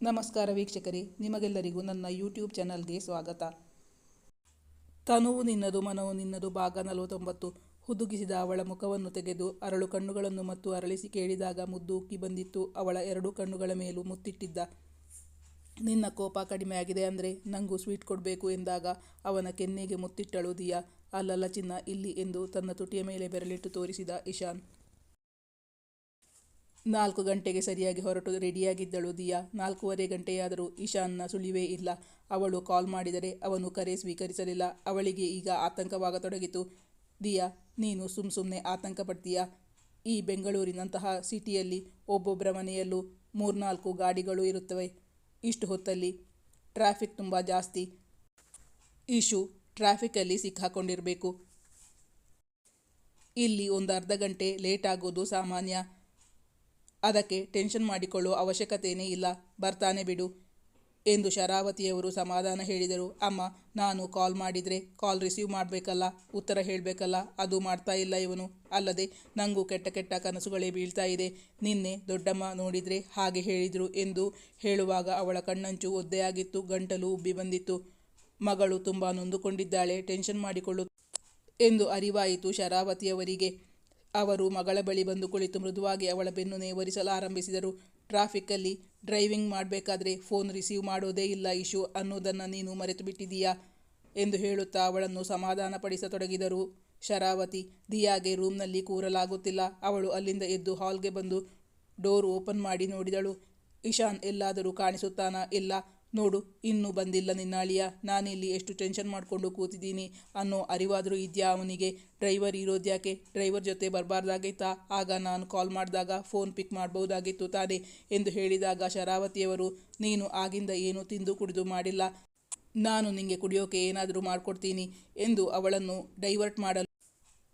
ನಮಸ್ಕಾರ ವೀಕ್ಷಕರೇ, ನಿಮಗೆಲ್ಲರಿಗೂ ನನ್ನ ಯೂಟ್ಯೂಬ್ ಚಾನಲ್ಗೆ ಸ್ವಾಗತ. ತನುವು ನಿನ್ನದು, ಮನವು ನಿನ್ನದು, ಭಾಗ ನಲವತ್ತೊಂಬತ್ತು. ಹುದುಗಿಸಿದ ಅವಳ ಮುಖವನ್ನು ತೆಗೆದು ಅರಳು ಕಣ್ಣುಗಳನ್ನು ಮತ್ತು ಅರಳಿಸಿ ಕೇಳಿದಾಗ ಮುದ್ದು ಉಕ್ಕಿ ಬಂದಿತ್ತು. ಅವಳ ಎರಡು ಕಣ್ಣುಗಳ ಮೇಲೂ ಮುತ್ತಿಟ್ಟಿದ್ದ. ನಿನ್ನ ಕೋಪ ಕಡಿಮೆಯಾಗಿದೆ ಅಂದರೆ ನಂಗೂ ಸ್ವೀಟ್ ಕೊಡಬೇಕು ಎಂದಾಗ ಅವನ ಕೆನ್ನೆಗೆ ಮುತ್ತಿಟ್ಟಳು ದಿಯಾ. ಅಲ್ಲಲ್ಲ ಚಿನ್ನ, ಇಲ್ಲಿ ಎಂದು ತನ್ನ ತುಟಿಯ ಮೇಲೆ ಬೆರಳಿಟ್ಟು ತೋರಿಸಿದ ಇಶಾನ್. ನಾಲ್ಕು ಗಂಟೆಗೆ ಸರಿಯಾಗಿ ಹೊರಟು, ರೆಡಿಯಾಗಿದ್ದಳು ದಿಯಾ. ನಾಲ್ಕೂವರೆ ಗಂಟೆಯಾದರೂ ಇಶಾನ್ನ ಸುಳಿವೇ ಇಲ್ಲ. ಅವಳು ಕಾಲ್ ಮಾಡಿದರೆ ಅವನು ಕರೆ ಸ್ವೀಕರಿಸಲಿಲ್ಲ. ಅವಳಿಗೆ ಈಗ ಆತಂಕವಾಗತೊಡಗಿತು. ದಿಯಾ, ನೀನು ಸುಮ್ ಸುಮ್ಮನೆ ಆತಂಕ ಪಡ್ತೀಯಾ ಈ ಬೆಂಗಳೂರಿನಂತಹ ಸಿಟಿಯಲ್ಲಿ ಒಬ್ಬೊಬ್ಬರ ಮನೆಯಲ್ಲೂ ಮೂರ್ನಾಲ್ಕು ಗಾಡಿಗಳು ಇರುತ್ತವೆ. ಇಷ್ಟು ಹೊತ್ತಲ್ಲಿ ಟ್ರಾಫಿಕ್ ತುಂಬ ಜಾಸ್ತಿ. ಇಶು ಟ್ರಾಫಿಕಲ್ಲಿ ಸಿಕ್ಕಾಕೊಂಡಿರಬೇಕು. ಇಲ್ಲಿ ಒಂದು ಅರ್ಧ ಗಂಟೆ ಲೇಟ್ ಆಗೋದು ಸಾಮಾನ್ಯ. ಅದಕ್ಕೆ ಟೆನ್ಷನ್ ಮಾಡಿಕೊಳ್ಳುವ ಅವಶ್ಯಕತೆಯೇ ಇಲ್ಲ. ಬರ್ತಾನೆ ಬಿಡು ಎಂದು ಶರಾವತಿಯವರು ಸಮಾಧಾನ ಹೇಳಿದರು. ಅಮ್ಮ, ನಾನು ಕಾಲ್ ಮಾಡಿದರೆ ಕಾಲ್ ರಿಸೀವ್ ಮಾಡಬೇಕಲ್ಲ, ಉತ್ತರ ಹೇಳಬೇಕಲ್ಲ, ಅದು ಮಾಡ್ತಾ ಇಲ್ಲ ಇವನು. ಅಲ್ಲದೆ ನನಗೂ ಕೆಟ್ಟ ಕೆಟ್ಟ ಕನಸುಗಳೇ ಬೀಳ್ತಾ ಇದೆ. ನಿನ್ನೆ ದೊಡ್ಡಮ್ಮ ನೋಡಿದರೆ ಹಾಗೆ ಹೇಳಿದರು ಎಂದು ಹೇಳುವಾಗ ಅವಳ ಕಣ್ಣಂಚು ಒದ್ದೆಯಾಗಿತ್ತು, ಗಂಟಲು ಉಬ್ಬಿ ಬಂದಿತ್ತು. ಮಗಳು ತುಂಬ ನೊಂದುಕೊಂಡಿದ್ದಾಳೆ, ಟೆನ್ಷನ್ ಮಾಡಿಕೊಳ್ಳು ಎಂದು ಅರಿವಾಯಿತು ಶರಾವತಿಯವರಿಗೆ. ಅವರು ಮಗಳ ಬಳಿ ಬಂದು ಕುಳಿತು ಮೃದುವಾಗಿ ಅವಳ ಬೆನ್ನು ನೇವರಿಸಲು ಆರಂಭಿಸಿದರು ಟ್ರಾಫಿಕ್ಕಲ್ಲಿ ಡ್ರೈವಿಂಗ್ ಮಾಡಬೇಕಾದ್ರೆ ಫೋನ್ ರಿಸೀವ್ ಮಾಡೋದೇ ಇಲ್ಲ ಇಶು, ಅನ್ನೋದನ್ನು ನೀನು ಮರೆತು ಬಿಟ್ಟಿದೀಯಾ ಎಂದು ಹೇಳುತ್ತಾ ಅವಳನ್ನು ಸಮಾಧಾನಪಡಿಸತೊಡಗಿದರು. ಶರಾವತಿ, ದಿಯಾಗೆ ರೂಮ್ನಲ್ಲಿ ಕೂರಲಾಗುತ್ತಿಲ್ಲ. ಅವಳು ಅಲ್ಲಿಂದ ಎದ್ದು ಹಾಲ್ಗೆ ಬಂದು ಡೋರ್ ಓಪನ್ ಮಾಡಿ ನೋಡಿದಳು. ಇಶಾನ್, ಎಲ್ಲಾದರೂ ಕಾಣಿಸುತ್ತಾನಾ? ಇಲ್ಲ. ನೋಡು, ಇನ್ನೂ ಬಂದಿಲ್ಲ ನಿನ್ನಾಳಿಯ. ನಾನಿಲ್ಲಿ ಎಷ್ಟು ಟೆನ್ಷನ್ ಮಾಡಿಕೊಂಡು ಕೂತಿದ್ದೀನಿ ಅನ್ನೋ ಅರಿವಾದರೂ ಇದೆಯಾ ಅವನಿಗೆ? ಡ್ರೈವರ್ ಇರೋದ್ಯಾಕೆ ಡ್ರೈವರ್ ಜೊತೆ ಬರಬಾರ್ದಾಗಿತ್ತಾ ಆಗ ನಾನು ಕಾಲ್ ಮಾಡಿದಾಗ ಫೋನ್ ಪಿಕ್ ಮಾಡ್ಬೋದಾಗಿತ್ತು ತಾನೇ ಎಂದು ಹೇಳಿದಾಗ ಶರಾವತಿಯವರು, ನೀನು ಆಗಿಂದ ಏನು ತಿಂದು ಕುಡಿದು ಮಾಡಿಲ್ಲ. ನಾನು ನಿಂಗೆ ಕುಡಿಯೋಕೆ ಏನಾದರೂ ಮಾಡಿಕೊಡ್ತೀನಿ ಎಂದು ಅವಳನ್ನು ಡೈವರ್ಟ್ ಮಾಡಲು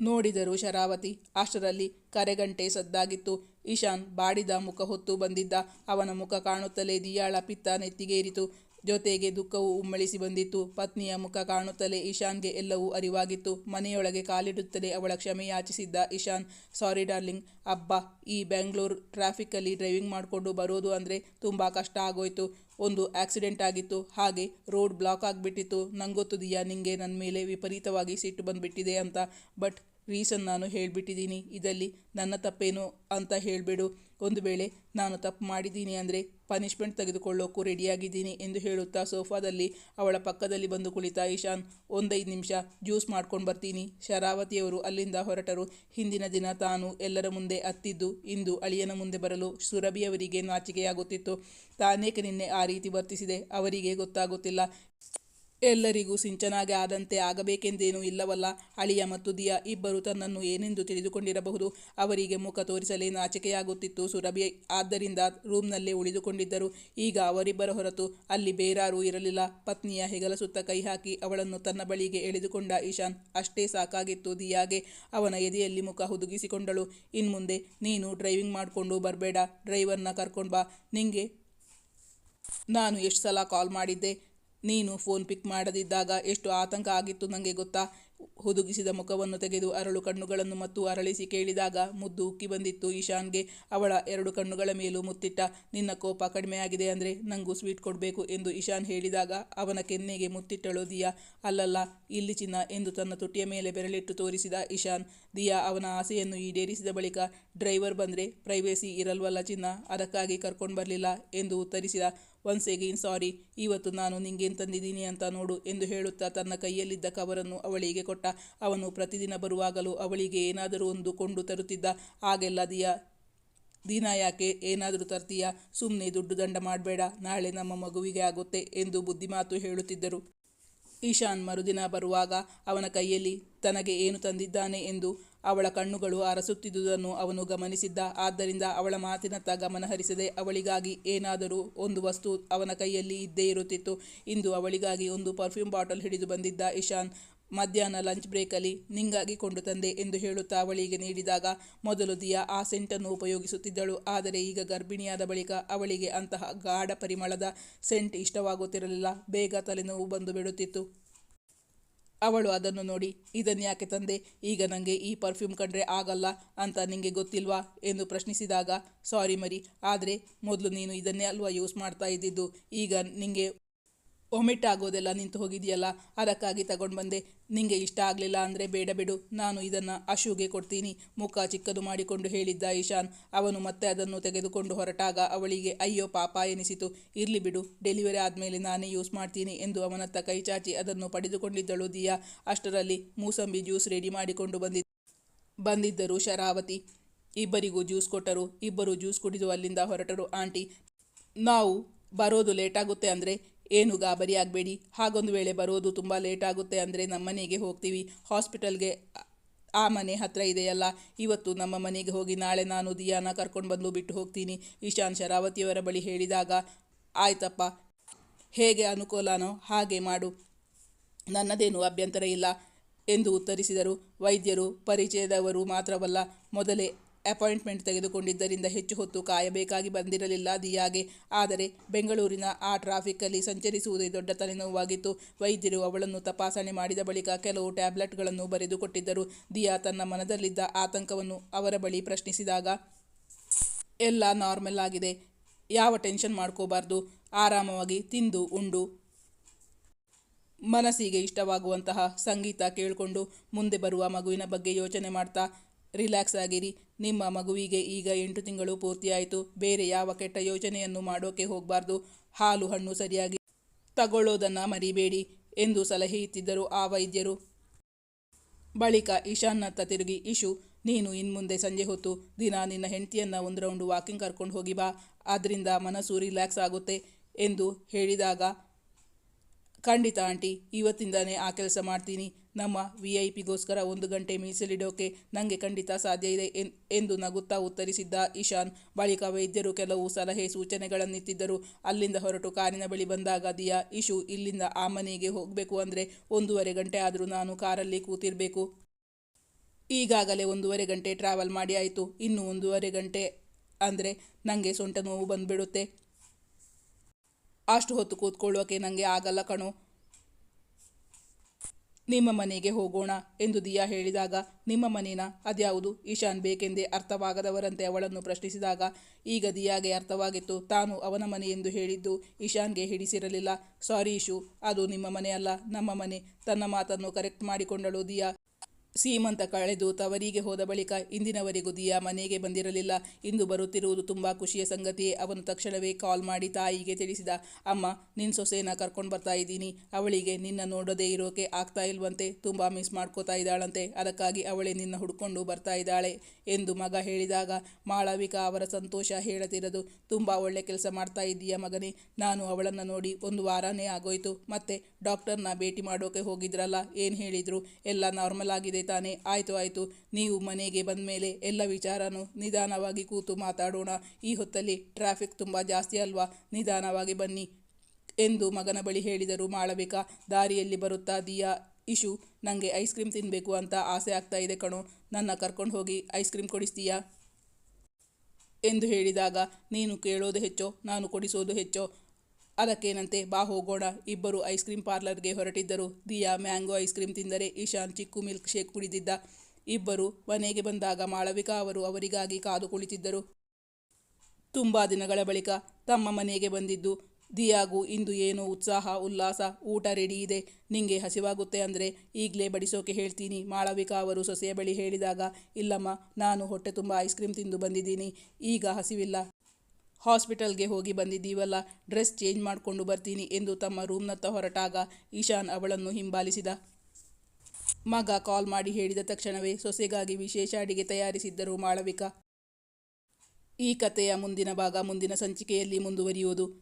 ನೋಡಿದರು ಶರಾವತಿ. ಅಷ್ಟರಲ್ಲಿ ಕರೆಗಂಟೆ ಸದ್ದಾಗಿತ್ತು. ಇಶಾನ್ ಬಾಡಿದ ಮುಖ ಹೊತ್ತು ಬಂದಿದ್ದ. ಅವನ ಮುಖ ಕಾಣುತ್ತಲೇ ದಿಯಾಳ ಪಿತ್ತ ನೆತ್ತಿಗೇರಿತು ಜೊತೆಗೆ ದುಃಖವು ಉಮ್ಮಳಿಸಿ ಬಂದಿತ್ತು. ಪತ್ನಿಯ ಮುಖ ಕಾಣುತ್ತಲೇ ಇಶಾನ್ಗೆ ಎಲ್ಲವೂ ಅರಿವಾಗಿತ್ತು. ಮನೆಯೊಳಗೆ ಕಾಲಿಡುತ್ತಲೇ ಅವಳ ಕ್ಷಮೆ ಯಾಚಿಸಿದ್ದ ಇಶಾನ್ ಸಾರಿ ಡಾರ್ಲಿಂಗ್, ಅಬ್ಬಾ, ಈ ಬೆಂಗಳೂರು ಟ್ರಾಫಿಕ್ಕಲ್ಲಿ ಡ್ರೈವಿಂಗ್ ಮಾಡಿಕೊಂಡು ಬರೋದು ಅಂದರೆ ತುಂಬ ಕಷ್ಟ ಆಗೋಯ್ತು. ಒಂದು ಆಕ್ಸಿಡೆಂಟ್ ಆಗಿತ್ತು. ಹಾಗೆ ರೋಡ್ ಬ್ಲಾಕ್ ಆಗಿಬಿಟ್ಟಿತ್ತು. ನಂಗೊತ್ತು ದಿಯಾ, ನಿಂಗೆ ನನ್ನ ಮೇಲೆ ವಿಪರೀತವಾಗಿ ಸಿಟ್ಟು ಬಂದುಬಿಟ್ಟಿದೆ ಅಂತ. ಬಟ್ ರೀಸನ್ ನಾನು ಹೇಳಿಬಿಟ್ಟಿದ್ದೀನಿ. ಇದರಲ್ಲಿ ನನ್ನ ತಪ್ಪೇನು ಅಂತ ಹೇಳಿಬಿಡು. ಒಂದು ವೇಳೆ ನಾನು ತಪ್ಪು ಮಾಡಿದ್ದೀನಿ ಅಂದರೆ ಪನಿಷ್ಮೆಂಟ್ ತೆಗೆದುಕೊಳ್ಳೋಕ್ಕೂ ರೆಡಿಯಾಗಿದ್ದೀನಿ ಎಂದು ಹೇಳುತ್ತಾ ಸೋಫಾದಲ್ಲಿ ಅವಳ ಪಕ್ಕದಲ್ಲಿ ಬಂದು ಕುಳಿತ ಈಶಾನ್ ಒಂದೈದು ನಿಮಿಷ ಜ್ಯೂಸ್ ಮಾಡ್ಕೊಂಡು ಬರ್ತೀನಿ. ಶರಾವತಿಯವರು ಅಲ್ಲಿಂದ ಹೊರಟರು. ಹಿಂದಿನ ದಿನ ತಾನು ಎಲ್ಲರ ಮುಂದೆ ಅತ್ತಿದ್ದು, ಇಂದು ಅಳಿಯನ ಮುಂದೆ ಬರಲು ಸುರಭಿಯವರಿಗೆ ನಾಚಿಕೆಯಾಗುತ್ತಿತ್ತು. ತಾನೇಕೆ ನಿನ್ನೆ ಆ ರೀತಿ ವರ್ತಿಸಿದೆ? ಅವರಿಗೆ ಗೊತ್ತಾಗುತ್ತಿಲ್ಲ. ಎಲ್ಲರಿಗೂ ಸಿಂಚನಾಗೆ ಆದಂತೆ ಆಗಬೇಕೆಂದೇನೂ ಇಲ್ಲವಲ್ಲ. ಅಳಿಯ ಮತ್ತು ದಿಯಾ ಇಬ್ಬರು ತನ್ನನ್ನು ಏನೆಂದು ತಿಳಿದುಕೊಂಡಿರಬಹುದು. ಅವರಿಗೆ ಮುಖ ತೋರಿಸಲೇ ನಾಚಿಕೆಯಾಗುತ್ತಿತ್ತು ಸುರಭಿ. ಆದ್ದರಿಂದ ರೂಮ್ನಲ್ಲೇ ಉಳಿದುಕೊಂಡಿದ್ದರು. ಈಗ ಅವರಿಬ್ಬರ ಹೊರತು ಅಲ್ಲಿ ಬೇರಾರೂ ಇರಲಿಲ್ಲ. ಪತ್ನಿಯ ಹೆಗಲ ಸುತ್ತ ಕೈ ಹಾಕಿ ಅವಳನ್ನು ತನ್ನ ಬಳಿಗೆ ಎಳೆದುಕೊಂಡ ಇಶಾನ್ ಅಷ್ಟೇ ಸಾಕಾಗಿತ್ತು ದಿಯಾಗೆ. ಅವನ ಎದೆಯಲ್ಲಿ ಮುಖ ಹುದುಗಿಸಿಕೊಂಡಳು. ಇನ್ಮುಂದೆ, ನೀನು ಡ್ರೈವಿಂಗ್ ಮಾಡಿಕೊಂಡು ಬರಬೇಡ. ಡ್ರೈವರ್ನ ಕರ್ಕೊಂಡು ಬಾ. ನಿಂಗೆ ನಾನು ಎಷ್ಟು ಸಲ ಕಾಲ್ ಮಾಡಿದ್ದೆ? ನೀನು ಫೋನ್ ಪಿಕ್ ಮಾಡದಿದ್ದಾಗ ಎಷ್ಟು ಆತಂಕ ಆಗಿತ್ತು ನನಗೆ ಗೊತ್ತಾ? ಹುದುಗಿಸಿದ ಮುಖವನ್ನು ತೆಗೆದು ಅರಳು ಕಣ್ಣುಗಳನ್ನು ಮತ್ತು ಅರಳಿಸಿ ಕೇಳಿದಾಗ ಮುದ್ದು ಉಕ್ಕಿ ಬಂದಿತ್ತು ಈಶಾನ್ಗೆ. ಅವಳ ಎರಡು ಕಣ್ಣುಗಳ ಮೇಲೂ ಮುತ್ತಿಟ್ಟ, ನಿನ್ನ ಕೋಪ ಕಡಿಮೆಯಾಗಿದೆ ಅಂದರೆ ನಂಗೂ ಸ್ವೀಟ್ ಕೊಡಬೇಕು ಎಂದು ಇಶಾನ್ ಹೇಳಿದಾಗ ಅವನ ಕೆನ್ನೆಗೆ ಮುತ್ತಿಟ್ಟಳು ದಿಯಾ. ಅಲ್ಲಲ್ಲ, ಇಲ್ಲಿ ಚಿನ್ನ ಎಂದು ತನ್ನ ತುಟಿಯ ಮೇಲೆ ಬೆರಳಿಟ್ಟು ತೋರಿಸಿದ ಇಶಾನ್ ದಿಯಾ ಅವನ ಆಸೆಯನ್ನು ಈಡೇರಿಸಿದ ಬಳಿಕ, ಡ್ರೈವರ್ ಬಂದರೆ ಪ್ರೈವೇಸಿ ಇರಲ್ವಲ್ಲ ಚಿನ್ನ, ಅದಕ್ಕಾಗಿ ಕರ್ಕೊಂಡು ಬರಲಿಲ್ಲ ಎಂದು ಉತ್ತರಿಸಿದ. ಒನ್ಸ್ ಎಗೇನ್ ಸಾರಿ ಇವತ್ತು ನಾನು ನಿಂಗೇನು ತಂದಿದ್ದೀನಿ ಅಂತ ನೋಡು ಎಂದು ಹೇಳುತ್ತಾ ತನ್ನ ಕೈಯಲ್ಲಿದ್ದ ಕವರನ್ನು ಅವಳಿಗೆ ಕೊಟ್ಟ. ಅವನು ಪ್ರತಿದಿನ ಬರುವಾಗಲೂ ಅವಳಿಗೆ ಏನಾದರೂ ಒಂದು ಕೊಂಡು ತರುತ್ತಿದ್ದ. ಆಗೆಲ್ಲ ದಿಯಾ, ದಿನ ಯಾಕೆ? ಏನಾದರೂ ತರ್ತೀಯಾ? ಸುಮ್ಮನೆ ದುಡ್ಡು ದಂಡ ಮಾಡಬೇಡ, ನಾಳೆ ನಮ್ಮ ಮಗುವಿಗೆ ಆಗುತ್ತೆ ಎಂದು ಬುದ್ಧಿಮಾತು ಹೇಳುತ್ತಿದ್ದರು. ಈಶಾನ್ ಮರುದಿನ ಬರುವಾಗ ಅವನ ಕೈಯಲ್ಲಿ ತನಗೆ ಏನು ತಂದಿದ್ದಾನೆ ಎಂದು ಅವಳ ಕಣ್ಣುಗಳು ಅರಸುತ್ತಿದ್ದುದನ್ನು ಅವನು ಗಮನಿಸಿದ್ದ. ಆದ್ದರಿಂದ ಅವಳ ಮಾತಿನತ್ತ ಗಮನಹರಿಸದೆ ಅವಳಿಗಾಗಿ ಏನಾದರೂ ಒಂದು ವಸ್ತು ಅವನ ಕೈಯಲ್ಲಿ ಇದ್ದೇ ಇರುತ್ತಿತ್ತು. ಇಂದು ಅವಳಿಗಾಗಿ ಒಂದು ಪರ್ಫ್ಯೂಮ್ ಬಾಟಲ್ ಹಿಡಿದು ಬಂದಿದ್ದ ಇಶಾನ್ ಮಧ್ಯಾಹ್ನ ಲಂಚ್ ಬ್ರೇಕಲ್ಲಿ ನಿಂಗಾಗಿ ಕೊಂಡು ತಂದೆ ಎಂದು ಹೇಳುತ್ತಾ ಅವಳಿಗೆ ನೀಡಿದಾಗ ಮೊದಲು ದಿಯಾ ಆ ಸೆಂಟನ್ನು ಉಪಯೋಗಿಸುತ್ತಿದ್ದಳು. ಆದರೆ ಈಗ ಗರ್ಭಿಣಿಯಾದ ಬಳಿಕ ಅವಳಿಗೆ ಅಂತಹ ಗಾಢ ಪರಿಮಳದ ಸೆಂಟ್ ಇಷ್ಟವಾಗುತ್ತಿರಲಿಲ್ಲ. ಬೇಗ ತಲೆನೋವು ಬಂದು ಬಿಡುತ್ತಿತ್ತು. ಅವಳು ಅದನ್ನು ನೋಡಿ ಇದನ್ನು ಯಾಕೆ ತಂದೆ? ಈಗ ನನಗೆ ಈ ಪರ್ಫ್ಯೂಮ್ ಕಂಡ್ರೆ ಆಗಲ್ಲ ಅಂತ ನಿಂಗೆ ಗೊತ್ತಿಲ್ವಾ? ಎಂದು ಪ್ರಶ್ನಿಸಿದಾಗ, ಸಾರಿ ಮರಿ, ಆದರೆ ಮೊದಲು ನೀನು ಇದನ್ನೇ ಅಲ್ವಾ ಯೂಸ್ ಮಾಡ್ತಾ ಇದ್ದಿದ್ದು? ಈಗ ನಿಂಗೆ ಒಮಿಟ್ ಆಗೋದೆಲ್ಲ ನಿಂತು ಹೋಗಿದೆಯಲ್ಲ? ಅದಕ್ಕಾಗಿ ತಗೊಂಡು ಬಂದೆ. ನಿಂಗೆ ಇಷ್ಟ ಆಗಲಿಲ್ಲ ಅಂದರೆ ಬೇಡ ಬಿಡು. ನಾನು ಇದನ್ನು ಅಶುಗೆ ಕೊಡ್ತೀನಿ. ಮುಖ ಚಿಕ್ಕದು ಮಾಡಿಕೊಂಡು ಹೇಳಿದ್ದ ಈಶಾನ್. ಅವನು ಮತ್ತೆ ಅದನ್ನು ತೆಗೆದುಕೊಂಡು ಹೊರಟಾಗ ಅವಳಿಗೆ, ಅಯ್ಯೋ ಪಾಪ, ಎನಿಸಿತು. ಇರಲಿ ಬಿಡು. ಡೆಲಿವರಿ ಆದಮೇಲೆ ನಾನೇ ಯೂಸ್ ಮಾಡ್ತೀನಿ ಎಂದು ಅವನತ್ತ ಕೈ ಚಾಚಿ ಅದನ್ನು ಪಡೆದುಕೊಂಡಿದ್ದಳು ದಿಯಾ. ಅಷ್ಟರಲ್ಲಿ ಮೂಸಂಬಿ ಜ್ಯೂಸ್ ರೆಡಿ ಮಾಡಿಕೊಂಡು ಬಂದಿದ್ದ ಬಂದಿದ್ದರು ಶರಾವತಿ. ಇಬ್ಬರಿಗೂ ಜ್ಯೂಸ್ ಕೊಟ್ಟರು. ಇಬ್ಬರು ಜ್ಯೂಸ್ ಕುಡಿದು ಅಲ್ಲಿಂದ ಹೊರಟರು. ಆಂಟಿ, ನಾವು ಬರೋದು ಲೇಟಾಗುತ್ತೆ ಅಂದರೆ ಏನು ಗಾಬರಿ ಆಗಬೇಡಿ. ಹಾಗೊಂದು ವೇಳೆ ಬರೋದು ತುಂಬ ಲೇಟ್ ಆಗುತ್ತೆ ಅಂದರೆ ನಮ್ಮ ಮನೆಗೆ ಹೋಗ್ತೀವಿ. ಹಾಸ್ಪಿಟಲ್ಗೆ ಆ ಮನೆ ಹತ್ತಿರ ಇದೆಯಲ್ಲ. ಇವತ್ತು ನಮ್ಮ ಮನೆಗೆ ಹೋಗಿ ನಾಳೆ ನಾನು ದಿಯಾನ ಕರ್ಕೊಂಡು ಬಂದು ಬಿಟ್ಟು ಹೋಗ್ತೀನಿ. ಈಶಾನ್ ಶರಾವತಿಯವರ ಬಳಿ ಹೇಳಿದಾಗ, ಆಯ್ತಪ್ಪ, ಹೇಗೆ ಅನುಕೂಲನೋ ಹಾಗೆ ಮಾಡು. ನನ್ನದೇನು ಅಭ್ಯಂತರ ಇಲ್ಲ ಎಂದು ಉತ್ತರಿಸಿದರು. ವೈದ್ಯರು, ಪರಿಚಯದವರು ಮಾತ್ರವಲ್ಲ, ಮೊದಲೇ ಅಪಾಯಿಂಟ್ಮೆಂಟ್ ತೆಗೆದುಕೊಂಡಿದ್ದರಿಂದ ಹೆಚ್ಚು ಹೊತ್ತು ಕಾಯಬೇಕಾಗಿ ಬಂದಿರಲಿಲ್ಲ ದಿಯಾಗೆ. ಆದರೆ ಬೆಂಗಳೂರಿನ ಆ ಟ್ರಾಫಿಕ್ಕಲ್ಲಿ ಸಂಚರಿಸುವುದೇ ದೊಡ್ಡ ತಲೆನೋವಾಗಿತ್ತು. ವೈದ್ಯರು ಅವಳನ್ನು ತಪಾಸಣೆ ಮಾಡಿದ ಬಳಿಕ ಕೆಲವು ಟ್ಯಾಬ್ಲೆಟ್ಗಳನ್ನು ಬರೆದುಕೊಟ್ಟಿದ್ದರು ದಿಯಾ ತನ್ನ ಮನದಲ್ಲಿದ್ದ ಆತಂಕವನ್ನು ಅವರ ಬಳಿ ಪ್ರಶ್ನಿಸಿದಾಗ, ಎಲ್ಲ ನಾರ್ಮಲ್ ಆಗಿದೆ. ಯಾವ ಟೆನ್ಷನ್ ಮಾಡ್ಕೋಬಾರ್ದು. ಆರಾಮವಾಗಿ ತಿಂದು, ಉಂಡು. ಮನಸ್ಸಿಗೆ ಇಷ್ಟವಾಗುವಂತಹ ಸಂಗೀತ ಕೇಳಿಕೊಂಡು ಮುಂದೆ ಬರುವ ಮಗುವಿನ ಬಗ್ಗೆ ಯೋಚನೆ ಮಾಡ್ತಾ ರಿಲ್ಯಾಕ್ಸ್ ಆಗಿರಿ. ನಿಮ್ಮ ಮಗುವಿಗೆ ಈಗ ಎಂಟು ತಿಂಗಳು ಪೂರ್ತಿಯಾಯಿತು. ಬೇರೆ ಯಾವ ಕೆಟ್ಟ ಯೋಚನೆಯನ್ನು ಮಾಡೋಕೆ ಹೋಗಬಾರ್ದು. ಹಾಲು ಹಣ್ಣು ಸರಿಯಾಗಿ ತಗೊಳ್ಳೋದನ್ನು ಮರಿಬೇಡಿ ಎಂದು ಸಲಹೆ ಇತ್ತಿದ್ದರು ಆ ವೈದ್ಯರು. ಬಳಿಕ ಈಶಾನ್ನತ್ತ ತಿರುಗಿ, ಇಶು, ನೀನು ಇನ್ಮುಂದೆ ಸಂಜೆ ಹೊತ್ತು ದಿನ ನಿನ್ನ ಹೆಂಡತಿಯನ್ನು ಒಂದು ರೌಂಡು ವಾಕಿಂಗ್ ಕರ್ಕೊಂಡು ಹೋಗಿ ಬಾ. ಆದ್ದರಿಂದ ಮನಸ್ಸು ರಿಲ್ಯಾಕ್ಸ್ ಆಗುತ್ತೆ ಎಂದು ಹೇಳಿದಾಗ, ಖಂಡಿತ ಆಂಟಿ, ಇವತ್ತಿಂದನೇ ಆ ಕೆಲಸ ಮಾಡ್ತೀನಿ. ನಮ್ಮ ವಿ ಐ ಪಿಗೋಸ್ಕರ ಒಂದು ಗಂಟೆ ಮೀಸಲಿಡೋಕೆ ನನಗೆ ಖಂಡಿತ ಸಾಧ್ಯ ಇದೆ ಎಂದು ನಗುತ್ತಾ ಉತ್ತರಿಸಿದ್ದ ಇಶಾನ್ ಬಳಿಕ ವೈದ್ಯರು ಕೆಲವು ಸಲಹೆ ಸೂಚನೆಗಳನ್ನಿತ್ತಿದ್ದರು. ಅಲ್ಲಿಂದ ಹೊರಟು ಕಾರಿನ ಬಳಿ ಬಂದಾಗ, ದಿಯಾ, ಇಶು, ಇಲ್ಲಿಂದ ಆ ಮನೆಗೆ ಹೋಗಬೇಕು ಅಂದರೆ ಒಂದೂವರೆ ಗಂಟೆ ಆದರೂ ನಾನು ಕಾರಲ್ಲಿ ಕೂತಿರಬೇಕು. ಈಗಾಗಲೇ ಒಂದೂವರೆ ಗಂಟೆ ಟ್ರಾವೆಲ್ ಮಾಡಿ ಆಯಿತು. ಇನ್ನು ಒಂದೂವರೆ ಗಂಟೆ ಅಂದರೆ ನನಗೆ ಸೊಂಟ ನೋವು ಬಂದುಬಿಡುತ್ತೆ. ಅಷ್ಟು ಹೊತ್ತು ಕೂತ್ಕೊಳ್ಳೋಕೆ ನನಗೆ ಆಗಲ್ಲ ಕಣೋ. ನಿಮ್ಮ ಮನೆಗೆ ಹೋಗೋಣ ಎಂದು ದಿಯಾ ಹೇಳಿದಾಗ, ನಿಮ್ಮ ಮನೇನ ಅದ್ಯಾವುದು? ಈಶಾನ್ ಬೇಕೆಂದೇ ಅರ್ಥವಾಗದವರಂತೆ ಅವಳನ್ನು ಪ್ರಶ್ನಿಸಿದಾಗ, ಈಗ ದಿಯಾಗೆ ಅರ್ಥವಾಗಿತ್ತು, ತಾನು ಅವನ ಮನೆ ಎಂದು ಹೇಳಿದ್ದು ಈಶಾನ್ಗೆ ಹಿಡಿಸಿರಲಿಲ್ಲ. ಸಾರಿ ಇಶು, ಅದು ನಿಮ್ಮ ಮನೆಯಲ್ಲ ನಮ್ಮ ಮನೆ. ತನ್ನ ಮಾತನ್ನು ಕರೆಕ್ಟ್ ಮಾಡಿಕೊಂಡಳು ದಿಯಾ. ಸೀಮಂತ ಕಳೆದು ತವರಿಗೆ ಹೋದ ಬಳಿಕ ಇಂದಿನವರೆಗೂ ದಿಯಾ ಮನೆಗೆ ಬಂದಿರಲಿಲ್ಲ. ಇಂದು ಬರುತ್ತಿರುವುದು ತುಂಬ ಖುಷಿಯ ಸಂಗತಿ. ಅವನು ತಕ್ಷಣವೇ ಕಾಲ್ ಮಾಡಿ ತಾಯಿಗೆ ತಿಳಿಸಿದ, ಅಮ್ಮ ನಿನ್ನ ಸೊಸೆನ ಕರ್ಕೊಂಡು ಬರ್ತಾ ಇದ್ದೀನಿ. ಅವಳಿಗೆ ನಿನ್ನ ನೋಡದೇ ಇರೋಕೆ ಆಗ್ತಾ ಇಲ್ವಂತೆ. ತುಂಬ ಮಿಸ್ ಮಾಡ್ಕೋತಾ ಇದ್ದಾಳಂತೆ. ಅದಕ್ಕಾಗಿ ಅವಳೇ ನಿನ್ನ ಹುಡ್ಕೊಂಡು ಬರ್ತಾ ಇದ್ದಾಳೆ ಎಂದು ಮಗ ಹೇಳಿದಾಗ ಮಾಳವಿಕಾ ಅವರ ಸಂತೋಷ ಹೇಳತಿರದು ತುಂಬ ಒಳ್ಳೆ ಕೆಲಸ ಮಾಡ್ತಾ ಇದ್ದೀಯ ಮಗನೇ. ನಾನು ಅವಳನ್ನು ನೋಡಿ ಒಂದು ವಾರನೇ ಆಗೋಯ್ತು. ಮತ್ತೆ ಡಾಕ್ಟರ್ನ ಭೇಟಿ ಮಾಡೋಕೆ ಹೋಗಿದ್ರಲ್ಲ? ಏನು ಹೇಳಿದರು? ಎಲ್ಲ ನಾರ್ಮಲ್ ಆಗಿದೆ ತಾನೇ ಆಯಿತು ಆಯಿತು, ನೀವು ಮನೆಗೆ ಬಂದ ಮೇಲೆ ಎಲ್ಲ ವಿಚಾರನೂ ನಿಧಾನವಾಗಿ ಕೂತು ಮಾತಾಡೋಣ. ಈ ಹೊತ್ತಲ್ಲಿ ಟ್ರಾಫಿಕ್ ತುಂಬ ಜಾಸ್ತಿ ಅಲ್ವಾ? ನಿಧಾನವಾಗಿ ಬನ್ನಿ, ಎಂದು ಮಗನ ಬಳಿ ಹೇಳಿದರು. ಮಾಳವಿಕಾ, ದಾರಿಯಲ್ಲಿ ಬರುತ್ತಾ ದಿಯಾ? ಇಶು ನನಗೆ ಐಸ್ ಕ್ರೀಮ್ ತಿನ್ನಬೇಕು ಅಂತ ಆಸೆ ಆಗ್ತಾ ಇದೆ ಕಣೋ. ನನ್ನ ಕರ್ಕೊಂಡು ಹೋಗಿ ಐಸ್ ಕ್ರೀಮ್ ಕೊಡಿಸ್ತೀಯಾ? ಎಂದು ಹೇಳಿದಾಗ, ನೀನು ಕೇಳೋದು ಹೆಚ್ಚೋ, ನಾನು ಕೊಡಿಸೋದು ಹೆಚ್ಚೋ ಅದಕ್ಕೇನಂತೆ ಬಾ ಹೋಗೋಣ. ಇಬ್ಬರು ಐಸ್ ಕ್ರೀಮ್ ಪಾರ್ಲರ್ಗೆ ಹೊರಟಿದ್ದರು. ದಿಯಾ ಮ್ಯಾಂಗೋ ಐಸ್ ಕ್ರೀಮ್ ತಿಂದರೆ ಈಶಾನ್ ಚಿಕ್ಕು ಮಿಲ್ಕ್ ಶೇಕ್ ಕುಡಿದಿದ್ದ. ಇಬ್ಬರು ಮನೆಗೆ ಬಂದಾಗ ಮಾಳವಿಕಾ ಅವರು ಅವರಿಗಾಗಿ ಕಾದು ಕುಳಿತಿದ್ದರು. ತುಂಬ ದಿನಗಳ ಬಳಿಕ ತಮ್ಮ ಮನೆಗೆ ಬಂದಿದ್ದು. ದಿಯಾಗೂ ಇಂದು ಏನೋ ಉತ್ಸಾಹ, ಉಲ್ಲಾಸ, ಊಟ ರೆಡಿ ಇದೆ. ನಿಂಗೆ ಹಸಿವಾಗುತ್ತೆ ಅಂದರೆ ಈಗಲೇ ಬಡಿಸೋಕೆ ಹೇಳ್ತೀನಿ. ಮಾಳವಿಕಾ ಅವರು ಸೊಸೆಯ ಬಳಿ ಹೇಳಿದಾಗ, ಇಲ್ಲಮ್ಮ, ನಾನು ಹೊಟ್ಟೆ ತುಂಬ ಐಸ್ ಕ್ರೀಮ್ ತಿಂದು ಬಂದಿದ್ದೀನಿ. ಈಗ ಹಸಿವಿಲ್ಲ. ಹಾಸ್ಪಿಟಲ್ಗೆ ಹೋಗಿ ಬಂದಿದ್ದೀವಲ್ಲ, ಡ್ರೆಸ್ ಚೇಂಜ್ ಮಾಡಿಕೊಂಡು ಬರ್ತೀನಿ ಎಂದು ತಮ್ಮ ರೂಮ್ನತ್ತ ಹೊರಟಾಗ ಈಶಾನ್ ಅವಳನ್ನು ಹಿಂಬಾಲಿಸಿದ. ಮಗ ಕಾಲ್ ಮಾಡಿ ಹೇಳಿದ ತಕ್ಷಣವೇ ಸೊಸೆಗಾಗಿ ವಿಶೇಷ ಅಡಿಗೆ ತಯಾರಿಸಿದ್ದರು ಮಾಳವಿಕಾ. ಈ ಕಥೆಯ ಮುಂದಿನ ಭಾಗ ಮುಂದಿನ ಸಂಚಿಕೆಯಲ್ಲಿ ಮುಂದುವರಿಯುವುದು.